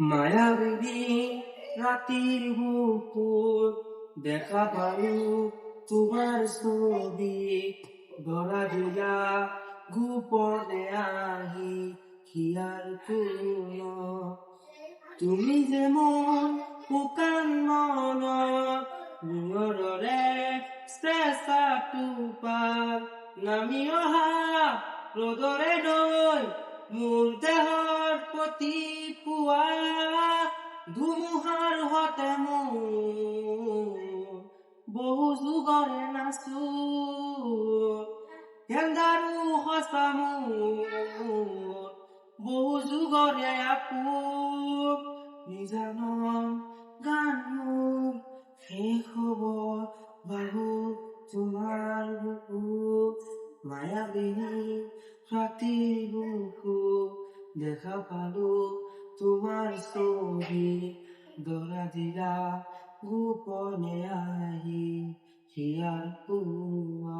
মায়াবিনী রাতির বুকুর দেখা পারু তোমার ছবি। ধরা দিয়া গোপনে আহি হিয়ার কোন তুমি যেমন শুকান মনত মূৰৰে চেঁচা টোপাল নামি অহা ৰ'দৰে দৈ মোৰ দেহৰ প্ৰতি পুৱা ধুমুহাৰ হতে মোৰ বহু যুগৰে নাচো গেন্দাৰো সঁচা বহু যুগৰে আপোন নিজানৰ গান। শেষ হ'ব বাহু তোমাৰ বুকু, মায়াবিনী দেখা ভালো তোমাৰ ছবি দৰা দিলা গোপনে আহি হিয়াৰ কোৱা